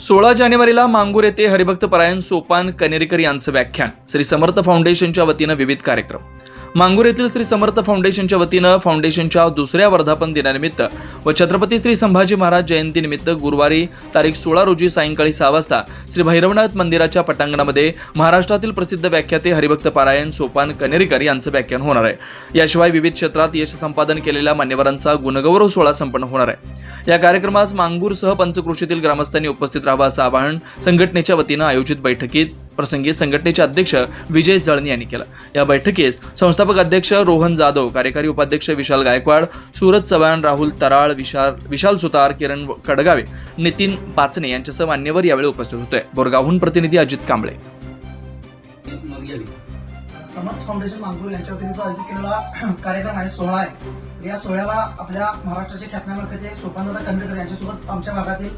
सोळा जानेवारीला मांगूर येथे हरिभक्त परायण सोपान कनेरीकर यांचं व्याख्यान. श्री समर्थ फाउंडेशनच्या वतीनं विविध कार्यक्रम. मांगूर येथील श्री समर्थ फाउंडेशनच्या वतीनं फाउंडेशनच्या दुसऱ्या वर्धापन दिनानिमित्त व छत्रपती श्री संभाजी महाराज जयंतीनिमित्त गुरुवारी तारीख सोळा रोजी सायंकाळी सहा वाजता श्री भैरवनाथ मंदिराच्या पटांगणामध्ये महाराष्ट्रातील प्रसिद्ध व्याख्याते हरिभक्त पारायण सोपान कनेरीकर यांचं व्याख्यान होणार आहे. याशिवाय विविध क्षेत्रात यश संपादन केलेल्या मान्यवरांचा गुणगौरव सोहळा संपन्न होणार आहे. या कार्यक्रमास मांगूरसह पंचकृषीतील ग्रामस्थांनी उपस्थित राहावं असं आवाहन संघटनेच्या वतीनं आयोजित बैठकीत प्रसंगी संघटनेचे अध्यक्ष विजय जळणी यांनी केलं. या बैठकीस संस्थापक अध्यक्ष रोहन जाधव कार्यकारी उपाध्यक्ष विशाल गायकवाड सूरज चव्हाण राहुल तराळ विशाल विशाल सुतार किरण कडगावे नितीन पाचने यांच्यासह मान्यवर यावेळी उपस्थित होते. बोरगावहून प्रतिनिधी अजित कांबळे. समर्थ फाउंडेशन मांगूर यांच्या वतीने जो आयोजित केलेला कार्यक्रम आहे सोहळा आहे. या सोहळ्याला आपल्या महाराष्ट्राचे ख्यातनामाखते सोपानदादा कंदेकर यांच्यासोबत आमच्या भागातील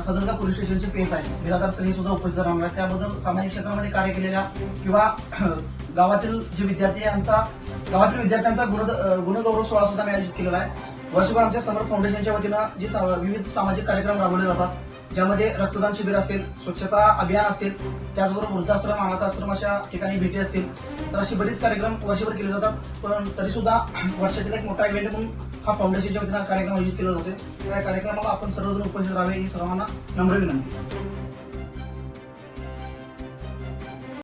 सदरगा पोलीस स्टेशनचे पेस आहे. बिरादार सर हे सुद्धा उपस्थित राहणार. आहेत त्याबद्दल सामाजिक क्षेत्रामध्ये कार्य केलेल्या किंवा गावातील जे विद्यार्थी यांचा गावातील विद्यार्थ्यांचा गुण गुणगौरव सोहळा सुद्धा मी आयोजित केलेला आहे. वर्षभर आमच्या समर फाउंडेशनच्या वतीनं जे विविध सामाजिक कार्यक्रम राबवले जातात ज्यामध्ये रक्तदान शिबिर असेल स्वच्छता अभियान असेल त्याचबरोबर वृद्धाश्रम अनाथाश्रम अशा ठिकाणी भेटी असतील. तर अशी बरीच कार्यक्रम वर्षभर केले जातात. पण तरी सुद्धा वर्षातील एक मोठा इव्हेंट म्हणून हा फाउंडेशनच्या वतीनं कार्यक्रम आयोजित केले होते त्या कार्यक्रमाला आपण सर्वजण उपस्थित राहावे ही सर्वांना नम्र विनंती.